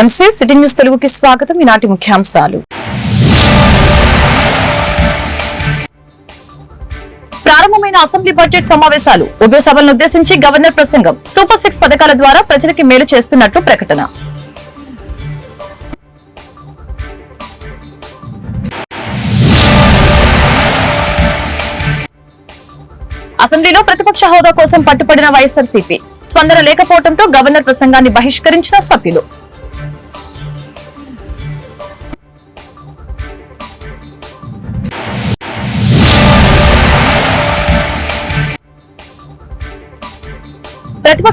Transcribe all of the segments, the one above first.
నమస్తే city news తెలుగుకి స్వాగతం. ఈనాటి ముఖ్యాంశాలు. ప్రారంభమైన అసెంబ్లీ బడ్జెట్ సమావేశాలు. ఉభయ సభలను ఉద్దేశించి గవర్నర్ ప్రసంగం. సూపర్ సిక్స్ పథకాల ద్వారా ప్రజలకి మేలు చేస్తున్నట్లు ప్రకటన. అసెంబ్లీలో ప్రతిపక్ష హోదా కోసం పట్టుపడిన వైఎస్ఆర్సీపీ స్పందన లేకపోవడంతో గవర్నర్ ప్రసంగాన్ని బహిష్కరించిన సభ్యులు.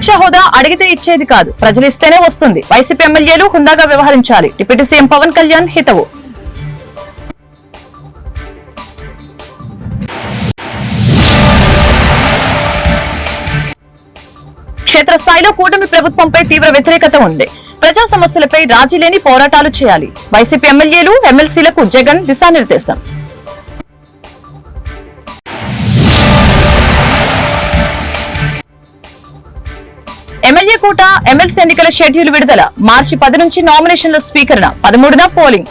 ప్రతిపక్ష హోదా అడిగితే ఇచ్చేది కాదు. ప్రజలిస్తేనే వస్తుంది. వైసీపీ ఎమ్మెల్యేలు హుందాగా వ్యవహరించాలి. డిప్యూటీ సీఎం పవన్ కళ్యాణ్ హితవు. క్షేత్రస్థాయిలో కూటమి ప్రభుత్వంపై తీవ్ర వ్యతిరేకత ఉంది. ప్రజా సమస్యలపై రాజీ లేని పోరాటాలు చేయాలి. వైసీపీ ఎమ్మెల్యేలు ఎమ్మెల్సీలకు జగన్ దిశానిర్దేశం. ఎమ్మెల్యే కోట ఎమ్మెల్సీ ఎన్నికల షెడ్యూల్ విడుదల మార్చి పది నుంచి నామినేషన్ల స్వీకరణ పదమూడున పోలింగ్.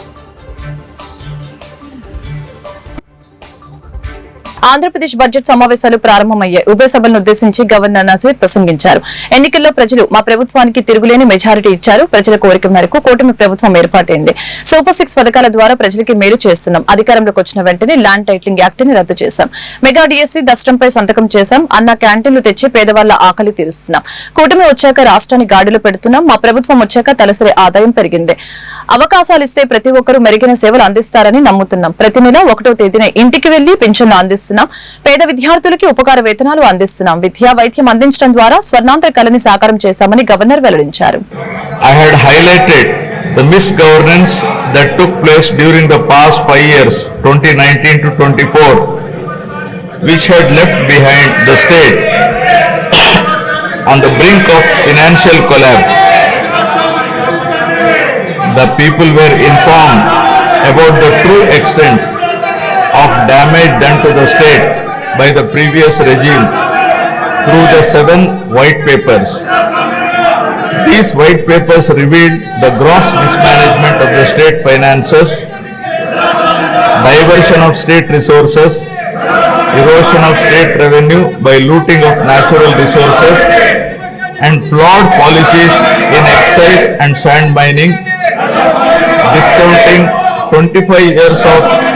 ఆంధ్రప్రదేశ్ బడ్జెట్ సమావేశాలు ప్రారంభమయ్యాయి. ఉభయ సభలను ఉద్దేశించి గవర్నర్ నజీర్ ప్రసంగించారు. ఎన్నికల్లో ప్రజలు మా ప్రభుత్వానికి తిరుగులేని మెజారిటీ ఇచ్చారు. ప్రజల కోరిక మేరకు కూటమి ప్రభుత్వం ఏర్పాటైంది. సూపర్ సిక్స్ పథకాల ద్వారా ప్రజలకి మేలు చేస్తున్నాం. అధికారంలోకి వచ్చిన వెంటనే ల్యాండ్ టైటిలింగ్ యాక్ట్ని రద్దు చేశాం. మెగా డిఎస్సీ దష్టంపై సంతకం చేశాం. అన్న క్యాంటీన్లు తెచ్చి పేదవాళ్ళ ఆకలి తీరుస్తున్నాం. కూటమి వచ్చాక రాష్ట్రాన్ని గాడిలో పెడుతున్నాం. మా ప్రభుత్వం వచ్చాక తలసరి ఆదాయం పెరిగింది. అవకాశాలు ఇస్తే ప్రతి ఒక్కరూ మెరుగైన సేవలు అందిస్తారని నమ్ముతున్నాం. ప్రతి నెల ఒకటో తేదీన ఇంటికి వెళ్ళి పింఛన్లు అందిస్తున్నాం. పేద విద్యార్థులకి ఉపకార వేతనాలు అందిస్తున్నాం విద్యా వైద్యం అందించడం ద్వారా స్వర్ణాంతర కళని సాకారం చేశామని గవర్నర్ వెల్లడించారు I had highlighted the misgovernance that took place during the past five years, 2019 to 24, which had left behind the state on the brink of financial collapse. The people were informed about the true extent of damage done to the state by the previous regime through the seven white papers. These white papers revealed the gross mismanagement of the state finances, diversion of state resources, erosion of state revenue by looting of natural resources, and flawed policies in excise and sand mining, discounting 25 years of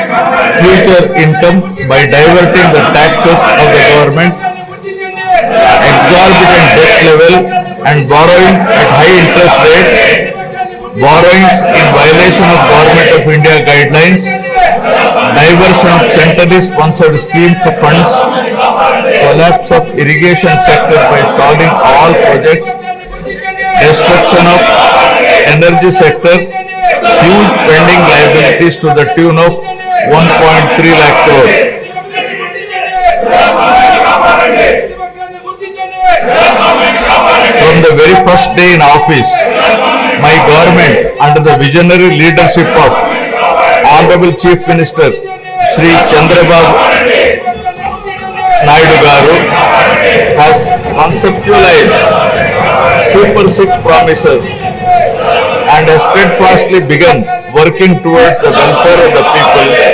future income by diverting the taxes of the government exorbitant debt level and borrowing at high interest rate, borrowings in violation of Government of India guidelines, diversion of centrally sponsored scheme for funds, collapse of irrigation sector by stalling all projects, destruction of energy sector, huge pending liabilities to the tune of 1.3 lakh crore. From the very first day in office, my government, under the visionary leadership of Honorable Chief Minister Sri Chandrababu Naidu Garu, has conceptualized Super Six promises and has steadfastly begun working towards the welfare of the people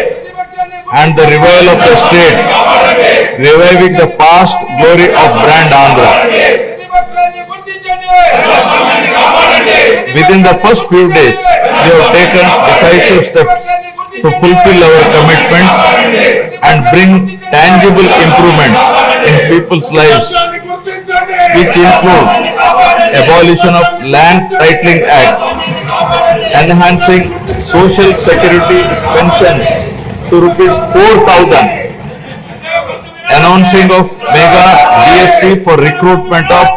and the revival of the state, reviving the past glory of brand Andhra. Within the first few days, we have taken decisive steps to fulfill our commitments and bring tangible improvements in people's lives, which include abolition of Land Titling Act, enhancing social security pensions to rupees 4,000, announcing of mega DSC for recruitment of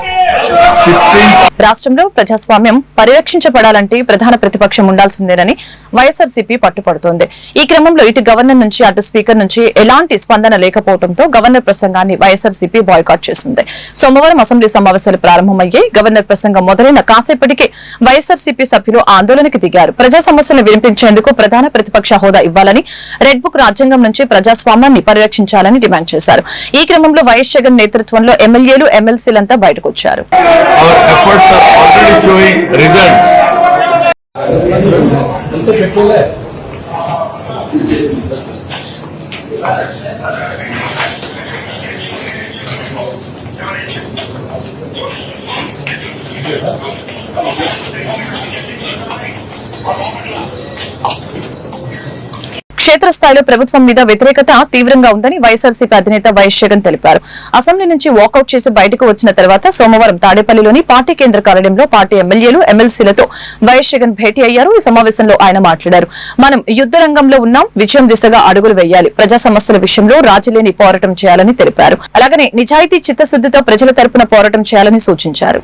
16 రాష్ట్రంలో ప్రజాస్వామ్యం పరిరక్షించబడాలంటే ప్రధాన ప్రతిపక్షం ఉండాల్సిందేనని వైఎస్ఆర్సీపీ పట్టుపడుతోంది. ఈ క్రమంలో ఇటు governor నుంచి అటు speaker నుంచి ఎలాంటి స్పందన లేకపోవడంతో గవర్నర్ ప్రసంగాన్ని వైఎస్ఆర్సీపీ బాయ్కాట్ చేసింది. సోమవారం అసెంబ్లీ సమావేశాలు ప్రారంభమయ్యాయి. గవర్నర్ ప్రసంగం మొదలైన కాసేపటికి వైఎస్ఆర్సీపీ సభ్యులు ఆందోళనకు దిగారు. ప్రజా సమస్యలను వినిపించేందుకు ప్రధాన ప్రతిపక్ష హోదా ఇవ్వాలని రెడ్ బుక్ రాజ్యాంగం నుంచి ప్రజాస్వామ్యాన్ని పరిరక్షించాలని డిమాండ్ చేశారు. ఈ క్రమంలో వైఎస్ జగన్ నేతృత్వంలో ఎమ్మెల్యేలు ఎమ్మెల్సీలంతా బయటకొచ్చారు. Our are already showing results. క్షేత్రస్థాయిలో ప్రభుత్వం మీద వ్యతిరేకత తీవ్రంగా ఉందని వైఎస్ఆర్సీపీ అధినేత వైఎస్ జగన్ తెలిపారు. అసెంబ్లీ నుంచి వాకౌట్ చేసి బయటకు వచ్చిన తర్వాత సోమవారం తాడేపల్లిలోని పార్టీ కేంద్ర కార్యాలయంలో పార్టీ ఎమ్మెల్యేలు ఎమ్మెల్సీలతో వైఎస్ జగన్ భేటీ అయ్యారు. ఈ సమావేశంలో ఆయన మాట్లాడారు. మనం యుద్ధ రంగంలో ఉన్నాం. విజయం దిశగా అడుగులు వేయాలి. ప్రజా సమస్యల విషయంలో రాజీలేని పోరాటం చేయాలని తెలిపారు. అలాగనే నిజాయితీ చిత్తశుద్దితో ప్రజల తరపున పోరాటం చేయాలని సూచించారు.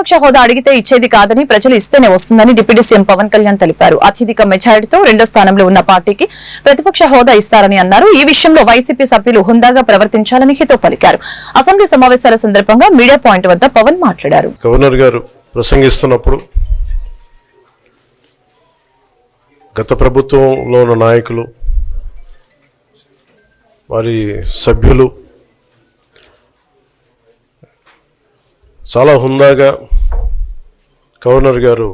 ప్రతిపక్ష హోదా అడిగితే ఇచ్చేది కాదని ప్రజలు ఇస్తేనే వస్తుందని డిప్యూటీ సీఎం పవన్ కళ్యాణ్ తెలిపారు. అత్యధిక మెజారిటీతో రెండో స్థానంలో ఉన్న పార్టీకి ప్రతిపక్ష హోదా ఇస్తారని అన్నారు. ఈ విషయంలో వైసీపీ సభ్యులు హుందాగా ప్రవర్తించాలని హితో పలికారు. అసెంబ్లీ సమావేశాల సందర్భంగా మీడియా పాయింట్ వద్ద పవన్ మాట్లాడారు. గవర్నర్ గారు ప్రసంగిస్తున్నప్పుడు గత ప్రభుత్వంలో ఉన్న నాయకులు వారి సభ్యులు చాలా హుందాగా గవర్నర్ గారు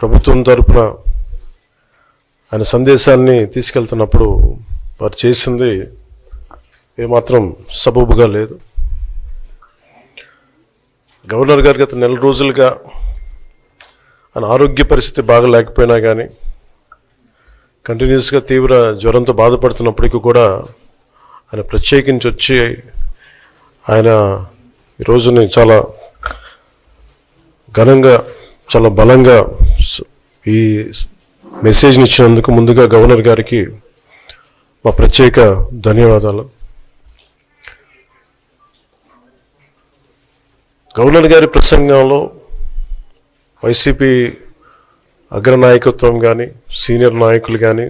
ప్రభుత్వం తరపున ఆయన సందేశాన్ని తీసుకెళ్తున్నప్పుడు వారు చేసింది ఏమాత్రం సబబుగా లేదు. గవర్నర్ గారు గత నెల రోజులుగా ఆయన ఆరోగ్య పరిస్థితి బాగా లేకపోయినా కానీ కంటిన్యూస్గా తీవ్ర జ్వరంతో బాధపడుతున్నప్పటికీ కూడా ఆయన ప్రత్యేకించి వచ్చి ఆయన ఈ నేను చాలా ఘనంగా చాలా బలంగా ఈ మెసేజ్ని ఇచ్చినందుకు ముందుగా గవర్నర్ గారికి మా ప్రత్యేక ధన్యవాదాలు. గవర్నర్ గారి ప్రసంగంలో వైసీపీ అగ్రనాయకత్వం కానీ సీనియర్ నాయకులు కానీ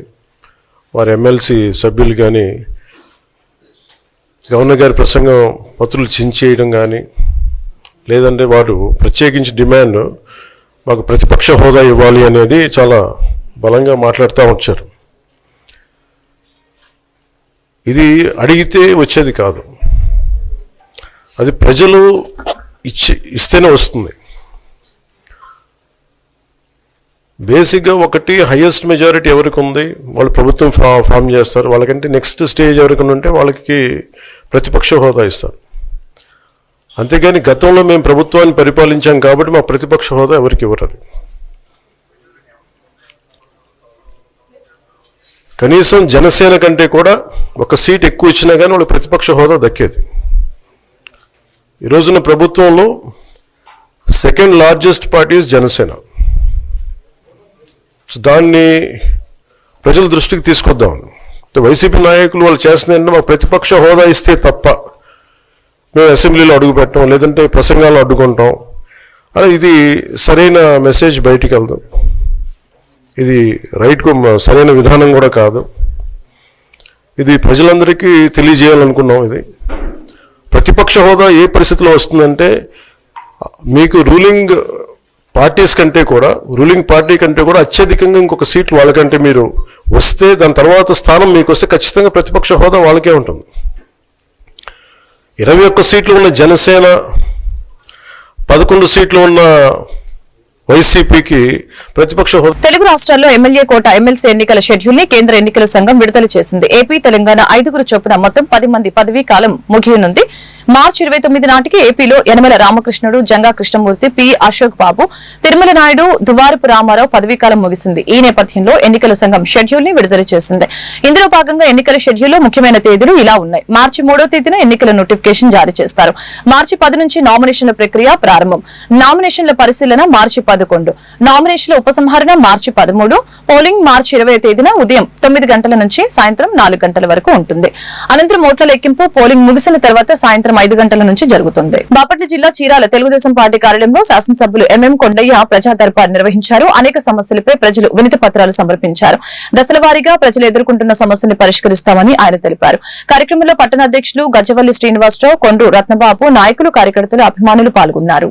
వారి ఎమ్మెల్సీ సభ్యులు కానీ గవర్నర్ గారి ప్రసంగం పత్రులు చించేయడం కానీ లేదంటే వాడు ప్రత్యేకించి డిమాండ్ మాకు ప్రతిపక్ష హోదా ఇవ్వాలి అనేది చాలా బలంగా మాట్లాడుతూ వచ్చారు. ఇది అడిగితే వచ్చేది కాదు. అది ప్రజలు ఇచ్చి ఇస్తేనే వస్తుంది. బేసిక్గా ఒకటి హయ్యెస్ట్ మెజారిటీ ఎవరికి ఉంది? వాళ్ళు ప్రభుత్వం ఫా ఫామ్ చేస్తారు. వాళ్ళకంటే నెక్స్ట్ స్టేజ్ ఎవరికి ఉంటే వాళ్ళకి ప్రతిపక్ష హోదా ఇస్తారు. అంతేగాని గతంలో మేము ప్రభుత్వాన్ని పరిపాలించాం కాబట్టి మా ప్రతిపక్ష హోదా ఎవరికి ఇవ్వరు కనీసం జనసేన కంటే కూడా ఒక సీట్ ఎక్కువ ఇచ్చినా కానీ వాళ్ళకి ప్రతిపక్ష హోదా దక్కేది. ఈ రోజున ప్రభుత్వంలో second largest parties Janasena. So దాన్ని ప్రజల దృష్టికి తీసుకొద్దాం. వైసీపీ నాయకులు వాళ్ళు చేసిన ఏంటంటే మాకు ప్రతిపక్ష హోదా ఇస్తే తప్ప మేము అసెంబ్లీలో అడుగు పెట్టాం లేదంటే ప్రసంగాలు అడ్డుకుంటాం. అలా ఇది సరైన మెసేజ్ బయటికి వెళ్దాం. ఇది రైట్ సరైన విధానం కూడా కాదు. ఇది ప్రజలందరికీ తెలియజేయాలనుకున్నాం ఇది. ప్రతిపక్ష హోదా ఏ పరిస్థితిలో వస్తుందంటే మీకు రూలింగ్ పార్టీస్ కంటే కూడా రూలింగ్ పార్టీ కంటే కూడా అత్యధికంగా ఇంకొక సీట్లు వాళ్ళకంటే మీరు వస్తే దాని తర్వాత స్థానం మీకు వస్తే ఖచ్చితంగా ప్రతిపక్ష హోదా వాళ్ళకే ఉంటుంది. ఇరవై ఒక్క సీట్లు ఉన్న జనసేన పదకొండు సీట్లు ఉన్న వైసీపీకి ప్రతిపక్ష హోదా తెలుగు రాష్ట్రాల్లో ఎమ్మెల్యే కోట ఎమ్మెల్సీ ఎన్నికల షెడ్యూల్ని కేంద్ర ఎన్నికల సంఘం విడుదల చేసింది. ఏపీ తెలంగాణ ఐదుగురు చొప్పున మొత్తం పది మంది పదవీ కాలం ముగియనుంది. మార్చి ఇరవై తొమ్మిది నాటికి ఏపీలో యనమల రామకృష్ణుడు జంగా కృష్ణమూర్తి పి. అశోక్ బాబు తిరుమల నాయుడు దువారపు రామారావు పదవీకాలం ముగిసింది. ఈ నేపథ్యంలో ఎన్నికల సంఘం షెడ్యూల్ని విడుదల చేసింది. ఇందులో భాగంగా ఎన్నికల షెడ్యూల్లో ముఖ్యమైన తేదీలు ఇలా ఉన్నాయి. మార్చి మూడో తేదీన ఎన్నికల నోటిఫికేషన్ జారీ చేస్తారు. మార్చి పది నుంచి నామినేషన్ల ప్రక్రియ ప్రారంభం. నామినేషన్ల పరిశీలన మార్చి పదకొండు. నామినేషన్ల ఉపసంహరణ మార్చి పదమూడు. పోలింగ్ మార్చి ఇరవై తేదీన ఉదయం తొమ్మిది గంటల నుంచి సాయంత్రం నాలుగు గంటల వరకు ఉంటుంది. అనంతరం ఓట్ల లెక్కింపు పోలింగ్ ముగిసిన తర్వాత సాయంత్రం ఐదు గంటల నుంచి జరుగుతుంది. బాపట్ల జిల్లా చీరాల తెలుగుదేశం పార్టీ కార్యాలయంలో శాసనసభ్యులు ఎంఎం కొండయ్య ప్రజా దర్బార్ నిర్వహించారు. అనేక సమస్యలపై ప్రజలు వినతి పత్రాలు సమర్పించారు. దశల వారీగా ప్రజలు ఎదుర్కొంటున్న సమస్యల్ని పరిష్కరిస్తామని ఆయన తెలిపారు. కార్యక్రమంలో పట్టణ అధ్యక్షులు గజవల్లి శ్రీనివాసరావు కొండ్రు రత్నబాబు నాయకులు కార్యకర్తలు అభిమానులు పాల్గొన్నారు.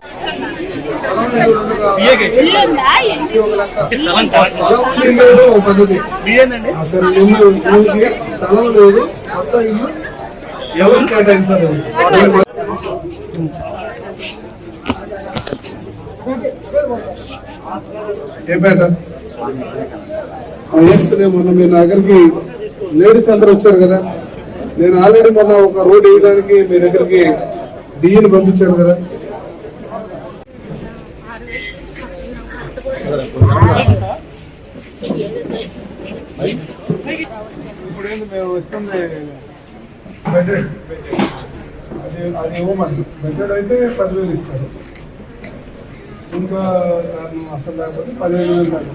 స్థలం పద్ధతి అసలు ఇల్లు స్థలం లేదు కొత్త ఇల్లు ఎవరు కేటాయించాలి ఏ పేట వేస్తలే మొన్న మీ నా దగ్గరికి లేడీస్ అందరూ వచ్చారు కదా నేను ఆల్రెడీ మొన్న ఒక రోడ్ వేయడానికి మీ దగ్గరికి డీని పంపించాను కదా మేము ఇస్తుంది బెడ్రెడ్ అది అది ఇవ్వమని బెడ్రెడ్ అయితే పదివేలు ఇస్తారు. ఇంకా దాన్ని అసలు లేకపోతే పదివేలు వేలు దాకా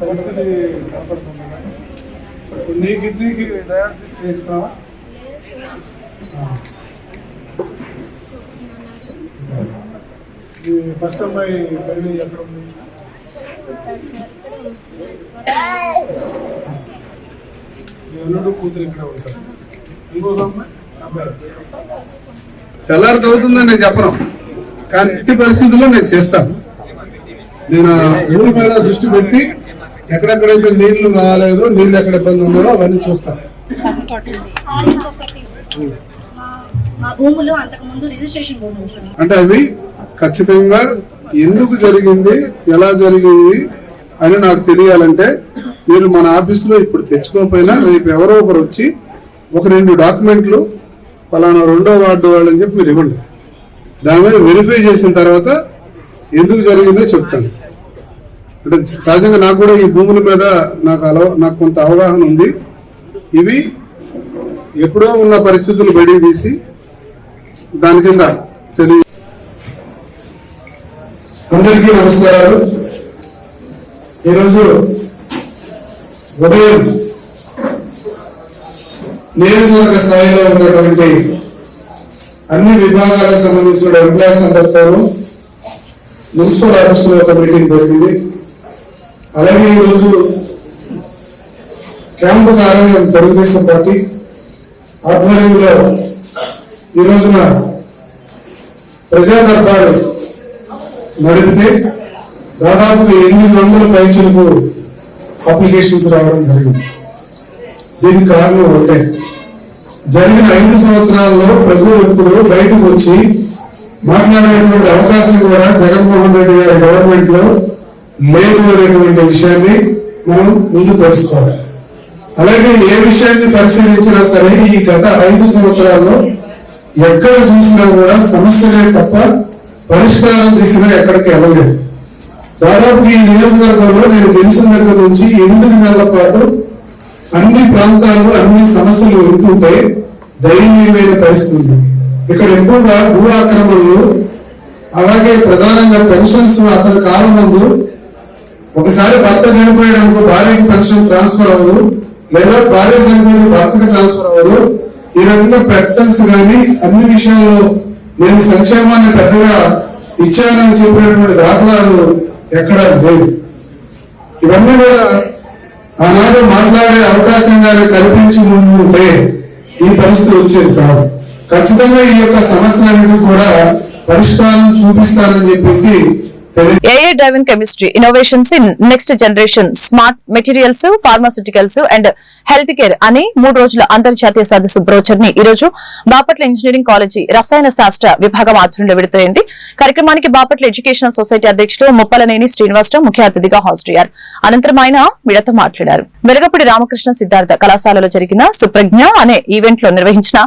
సమస్యని కనపడుతుంది ఇప్పుడు నీ కిడ్నీకి డయాలసిస్ చేస్తావా ఫస్ట్ అమ్మాయి పెళ్ళి ఎక్కడ ఉంది? అల్లుడు కూతురు ఇక్కడ ఉంటారు? ఇంకొక అమ్మాయి. అబ్బాయి తెల్లారి అవుతుందని నేను చెప్పను. కానీ ఇట్టి పరిస్థితుల్లో నేను చేస్తాను. నేను ఊరి మీద దృష్టి పెట్టి ఎక్కడెక్కడైతే నీళ్ళు రాలేదో నీళ్ళు ఎక్కడ ఇబ్బంది ఉన్నాయో అవన్నీ చూస్తాను. అంటే అవి ఖచ్చితంగా ఎందుకు జరిగింది ఎలా జరిగింది అని నాకు తెలియాలంటే మీరు మన ఆఫీసులో ఇప్పుడు తెచ్చుకోకపోయినా రేపు ఎవరో ఒకరు వచ్చి ఒక రెండు డాక్యుమెంట్లు ఫలానా రెండో వార్డు వాళ్ళు అని చెప్పి మీరు ఇవ్వండి. దాని మీద వెరిఫై చేసిన తర్వాత ఎందుకు జరిగిందో చెప్తాను. అంటే సహజంగా నాకు కూడా ఈ భూముల మీద నాకు అలవ నాకు కొంత అవగాహన ఉంది. ఇవి ఎప్పుడో ఉన్న పరిస్థితులు బయటికి తీసి దాని కింద తెలియ అందరికీ నమస్కారాలు. ఈరోజు ఉదయం నియోజకవర్గ స్థాయిలో ఉన్నటువంటి అన్ని విభాగాలకు సంబంధించిన ఎంప్లాయీస్ అందరితోనూ మున్సిపల్ ఆఫీసులో ఒక మీటింగ్ జరిగింది. అలాగే ఈరోజు క్యాంపు కార్యాలయం తెలుగుదేశం పార్టీ ఆధ్వర్యంలో ఈ రోజున ప్రజా దర్బారు నడిపితే దాదాపు ఎనిమిది వందల పైచులకు అప్లికేషన్స్ రావడం జరిగింది. దీనికి కారణం ఒకటే. జరిగిన ఐదు సంవత్సరాల్లో ప్రజలు ఎప్పుడు బయటకు వచ్చి మాట్లాడేటువంటి అవకాశం కూడా జగన్మోహన్ రెడ్డి గారి గవర్నమెంట్లో లేదు అనేటువంటి విషయాన్ని మనం ముందు తెలుసుకోవాలి. అలాగే ఏ విషయాన్ని పరిశీలించినా సరే ఈ గత ఐదు సంవత్సరాల్లో ఎక్కడ చూసినా కూడా సమస్యలే తప్ప పరిష్కారం దిశగా ఎక్కడికి వెళ్ళలేదు. దాదాపు ఈ నియోజకవర్గంలో నేను గెలిచిన దగ్గర నుంచి ఎనిమిది నెలల పాటు అన్ని ప్రాంతాల్లో అన్ని సమస్యలు ఉంటుంటే దయనీయమైన పరిస్థితి ఇక్కడ ఎక్కువగా భూ ఆక్రమణలు అలాగే ప్రధానంగా పెన్షన్స్ అతని కాలం ముందు ఒకసారి భర్త చనిపోయడానికి భార్యకి పెన్షన్ ట్రాన్స్ఫర్ అవ్వదు లేదా భార్య చనిపోయిన భర్తకి ట్రాన్స్ఫర్ అవ్వదు. ఈ రకంగా పెన్షన్స్ కానీ అన్ని విషయాల్లో నేను సంక్షేమాన్ని పెద్దగా ఇచ్చానని చెప్పినటువంటి దాఖలాలు ఎక్కడా లేవు. ఇవన్నీ కూడా ఆనాడు మాట్లాడే అవకాశంగా కల్పించి ఉంటే ఈ పరిస్థితి వచ్చేది కాదు. ఖచ్చితంగా ఈ యొక్క సమస్యలన్నిటి కూడా పరిష్కారం చూపిస్తానని చెప్పేసి AI driving chemistry innovations in next generation smart materials pharmaceuticals and health care అని మూడు రోజుల అంతర్జాతీయ సదస్సు బ్రోచర్ని ఈ రోజు బాపట్ల ఇంజనీరింగ్ కాలేజీ రసాయన శాస్త్ర విభాగం ఆధ్వర్యంలో విడుదలైంది. కార్యక్రమానికి బాపట్ల ఎడ్యుకేషనల్ సొసైటీ అధ్యక్షుడు ముప్పలనేని శ్రీనివాసరావు ముఖ్య అతిథిగా హాజరయ్యారు. అనంతరం ఆయన మీడియాతో మాట్లాడారు. వెలగపూడి రామకృష్ణ సిద్ధార్థ కళాశాలలో జరిగిన సుప్రజ్ఞ అనే ఈవెంట్లో నిర్వహించిన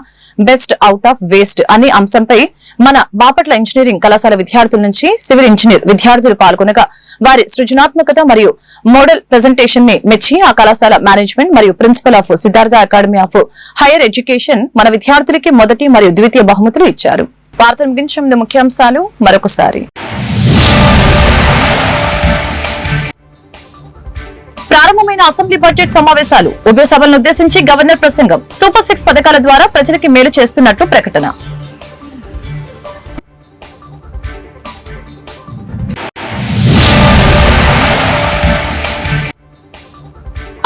బెస్ట్ అవుట్ ఆఫ్ వేస్ట్ అనే అంశంపై మన బాపట్ల ఇంజనీరింగ్ కళాశాల విద్యార్థుల నుంచి సివిల్ ఇంజనీర్ విద్యార్థులు పాల్గొనగా వారి సృజనాత్మకత మరియు మోడల్ ప్రెజెంటేషన్ని మెచ్చి ఆ కళాశాల మేనేజ్మెంట్ మరియు principal of Siddhartha academy of higher education మన విద్యార్థులకి మొదటి మరియు ద్వితీయ బహుమతులు ఇచ్చారు. వార్త ముగించే ముందు ముఖ్యాంశాలు మరొకసారి. ప్రారంభమైన అసెంబ్లీ బడ్జెట్ సమావేశాలు ఉభయ సభలను ఉద్దేశించి గవర్నర్ ప్రసంగం సూపర్ సిక్స్ పథకాల ద్వారా ప్రజలకి మేలు చేస్తున్నట్లు ప్రకటన.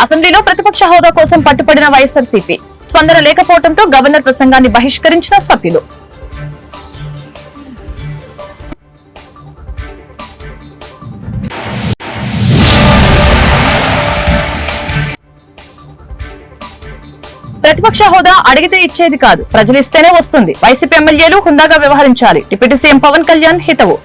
అసెంబ్లీలో ప్రతిపక్ష హోదా కోసం పట్టుపడిన వైఎస్ఆర్సీపీ స్పందన లేకపోవడంతో గవర్నర్ ప్రసంగాన్ని బహిష్కరించిన సభ్యులు. ప్రతిపక్ష హోదా అడిగితే ఇచ్చేది కాదు. ప్రజలిస్తేనే వస్తుంది. వైసీపీ ఎమ్మెల్యేలు హుందాగా వ్యవహరించాలి. డిప్యూటీ సీఎం పవన్ కళ్యాణ్ హితవు.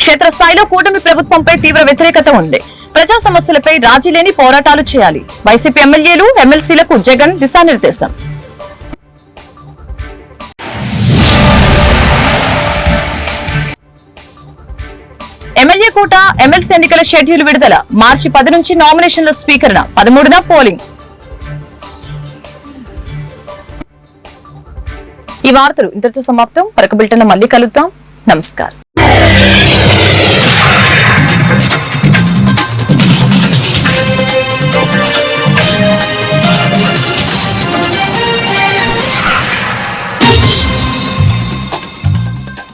క్షేత్రస్థాయిలో కూటమి ప్రభుత్వంపై తీవ్ర వ్యతిరేకత ఉంది. ప్రజా సమస్యలపై రాజీ లేని పోరాటాలు చేయాలి. వైసీపీ ఎమ్మెల్యేలు ఎమ్మెల్సీలకు జగన్ దిశానిర్దేశం. కోట ఎమ్మెల్సీ ఎన్నికల షెడ్యూల్ విడుదల. మార్చి పది నుంచి నామినేషన్ల స్వీకరణ. పదమూడున పోలింగ్. ఈ వార్తలు ఇంతటితో సమాప్తం. మరొక బిల్టన్ మళ్ళీ కలుద్దాం. నమస్కారం.